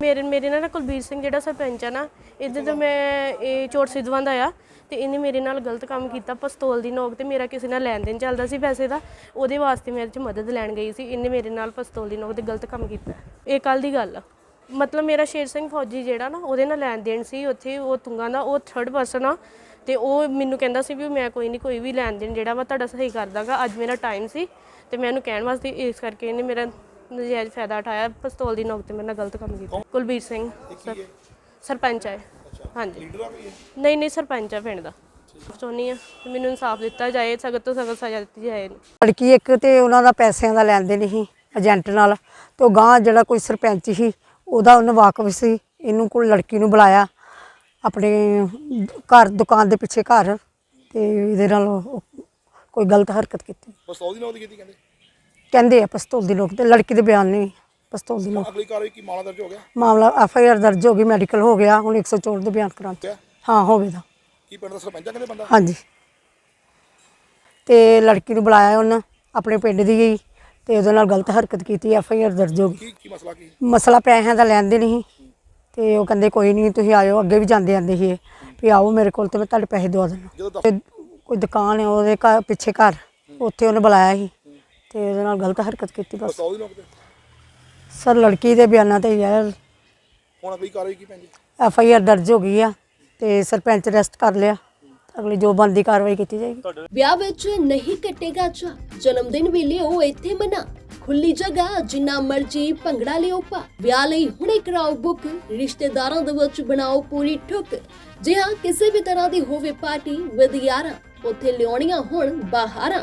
ਮੇਰੇ ਮੇਰੇ ਨਾਲ ਕੁਲਬੀਰ ਸਿੰਘ ਜਿਹੜਾ ਸਰਪੰਚ ਆ ਨਾ, ਇਹਦੇ ਤੋਂ ਮੈਂ ਇਹ ਚੋਟ ਸਿੱਧਵਾਂ ਦਾ ਆ ਤੇ ਇਹਨੇ ਮੇਰੇ ਨਾਲ ਗਲਤ ਕੰਮ ਕੀਤਾ, ਪਿਸਤੌਲ ਦੀ ਨੋਕ ਤੇ ਮੇਰਾ ਕਿਸੇ ਨਾਲ ਲੈਣ ਦੇਣ ਚੱਲਦਾ ਸੀ ਪੈਸੇ ਦਾ, ਉਹਦੇ ਵਾਸਤੇ ਮੇਰੇ ਚ ਮਦਦ ਲੈਣ ਗਈ ਸੀ, ਇਹਨੇ ਮੇਰੇ ਨਾਲ ਪਿਸਤੌਲ ਦੀ ਨੋਕ ਤੇ ਗਲਤ ਕੰਮ ਕੀਤਾ। ਇਹ ਕੱਲ ਦੀ ਗੱਲ ਆ। ਮਤਲਬ ਮੇਰਾ ਸ਼ੇਰ ਸਿੰਘ ਫੌਜੀ ਜਿਹੜਾ ਨਾ, ਉਹਦੇ ਨਾਲ ਲੈਣ ਦੇਣ ਸੀ, ਉੱਥੇ ਉਹ ਤੁੰਗਾ ਦਾ, ਉਹ ਥਰਡ ਪਰਸਨ ਆ ਤੇ ਉਹ ਮੈਨੂੰ ਕਹਿੰਦਾ ਸੀ ਵੀ ਮੈਂ ਕੋਈ ਨਹੀਂ ਕੋਈ ਵੀ ਲੈਣ ਦੇਣ ਜਿਹੜਾ ਵਾ ਤੁਹਾਡਾ ਸਹੀ ਕਰ ਦਾਂਗਾ ਅੱਜ ਮੇਰਾ ਟਾਈਮ ਸੀ ਤੇ ਮੈਂ ਉਹਨੂੰ ਕਹਿਣ ਵਾਸਤੇ ਇਸ ਕਰਕੇ ਇਹਨੇ ਮੇਰਾ ਨਜਾਇਜ਼ ਫਾਇਦਾ ਉਠਾਇਆ। ਪਿਸਤੌਲ ਦੀ ਨੋਕ ਤੇ ਮੇਰੇ ਨਾਲ ਗਲਤ ਕੰਮ ਕੀਤਾ। ਕੁਲਬੀਰ ਸਿੰਘ। ਸਰ- ਸਰਪੰਚ ਹੈ। ਹਾਂਜੀ। ਨਹੀਂ ਨਹੀਂ ਸਰਪੰਚ ਆ ਪਿੰਡ ਦਾ। ਚਾਹੁੰਦੀ ਆ ਮੈਨੂੰ ਇਨਸਾਫ ਦਿੱਤਾ ਜਾਏ ਸਖਤ ਤੋਂ ਸਖਤ ਸਜ਼ਾ ਦਿੱਤੀ ਜਾਏ। ਲੜਕੀ ਇੱਕ ਤੇ ਉਹਨਾਂ ਦਾ ਪੈਸਿਆਂ ਦਾ ਲੈਣ ਦੇਣ ਸੀ ਏਜੰਟ ਨਾਲ। ਤੇ ਉਹ ਗਾਂ ਜਿਹੜਾ ਕੋਈ ਸਰਪੰਚ ਸੀ ਉਹਦਾ ਉਹਨੂੰ ਵਾਕਫ ਸੀ। ਇਹਨੂੰ ਕੋਲ ਲੜਕੀ ਨੂੰ ਬੁਲਾਇਆ। ਆਪਣੇ ਘਰ ਦੁਕਾਨ ਦੇ ਪਿੱਛੇ ਘਰ। ਤੇ ਇਹਦੇ ਨਾਲ ਉਹ ਕੋਈ ਗਲਤ ਹਰਕਤ ਕੀਤੀ। ਪਿਸਤੌਲ ਦੀ ਨੌਕਰੀ ਕੀਤੀ ਕਹਿੰਦੇ? ਕਹਿੰਦੇ ਆ ਪਿਸਤੌਲ ਦੀ ਲੋਕ ਤੇ ਲੜਕੀ ਦੇ ਬਿਆਨ ਨਹੀਂ ਪਿਸਤੌਲ ਦੀ ਲੋਕ ਅਗਲੀ ਕਾਰਵਾਈ ਕੀ ਮਾਮਲਾ ਦਰਜ ਹੋ ਗਿਆ? ਮਾਮਲਾ ਐਫ ਆਈ ਆਰ ਦਰਜ ਹੋ ਗਈ ਮੈਡੀਕਲ ਹੋ ਗਿਆ ਹੁਣ 104 ਦੇ ਬਿਆਨ ਕਰਾਂ ਕਿਆ? ਹਾਂ ਹੋਵੇਗਾ ਕੀ ਪਿੰਡ ਦਾ ਸਰਪੰਚ ਆ ਕਹਿੰਦੇ ਬੰਦਾ ਹਾਂਜੀ। ਤੇ ਲੜਕੀ ਨੂੰ ਬੁਲਾਇਆ ਉਹਨਾਂ ਆਪਣੇ ਪਿੰਡ ਦੀ ਗਈ ਤੇ ਉਹਦੇ ਨਾਲ ਗਲਤ ਹਰਕਤ ਕੀਤੀ ਐਫ ਆਈ ਆਰ ਦਰਜ ਹੋ ਗਈ। ਕੀ ਕੀ ਮਸਲਾ ਕੀ? ਮਸਲਾ ਪੈਸਿਆਂ ਦਾ ਲੈਣ ਦੇ ਨਹੀਂ ਤੇ ਉਹ ਕਹਿੰਦੇ ਕੋਈ ਨਹੀਂ ਤੁਸੀਂ ਆਇਓ ਅੱਗੇ ਵੀ ਜਾਂਦੇ ਆਂਦੇ ਸੀ ਇਹ, ਵੀ ਆਓ ਮੇਰੇ ਕੋਲ ਤੇ ਮੈਂ ਤੁਹਾਡੇ ਪੈਸੇ ਦਵਾ ਦਿੰਦਾ। ਜਦੋਂ ਕੋਈ ਦੁਕਾਨ ਹੈ ਉਹਦੇ ਘਰ ਪਿੱਛੇ ਘਰ ਉੱਥੇ ਉਹਨੇ ਬੁਲਾਇਆ ਸੀ। ਤੇ ਉਹਦੇ ਨਾਲ ਗਲਤ ਹਰਕਤ ਕੀਤੀ ਬਸ। ਸਰ ਲੜਕੀ ਦੇ ਬਿਆਨਾਂ ਤੇ ਯਾਰ। ਹੁਣ ਅਗਲੀ ਕਾਰਵਾਈ ਕੀ ਪੈਂਦੀ? ਐਫ ਆਈ ਆਰ ਦਰਜ ਹੋ ਗਈ ਆ ਤੇ ਸਰਪੰਚ ਅਰੈਸਟ ਕਰ ਲਿਆ। ਅਗਲੀ ਜੋ ਬਣਦੀ ਕਾਰਵਾਈ ਕੀਤੀ ਜਾਏਗੀ। ਵਿਆਹ ਵਿੱਚ ਨਹੀਂ ਕੱਟੇਗਾ ਚਾ ਜਨਮ ਦਿਨ ਵੀ ਲਿਓ ਇੱਥੇ ਮਨਾ। ਖੁੱਲੀ ਜਗ੍ਹਾ ਜਿੰਨਾ ਮਰਜ਼ੀ ਭੰਗੜਾ ਲਿਓ ਪਾ। ਵਿਆਹ ਲਈ ਹੁਣੇ ਕਰਾਓ ਬੁੱਕ। ਰਿਸ਼ਤੇਦਾਰਾਂ ਦੇ ਵਿੱਚ ਬਣਾਓ ਪੂਰੀ ਠੁੱਕ। ਜੇ ਹਾਂ ਕਿਸੇ ਵੀ ਤਰ੍ਹਾਂ ਦੀ ਹੋਵੇ ਪਾਰਟੀ ਵਿਦ ਯਾਰਾਂ ਉੱਥੇ ਲਿਆਉਣੀਆਂ ਹੁਣ ਬਾਹਰਾਂ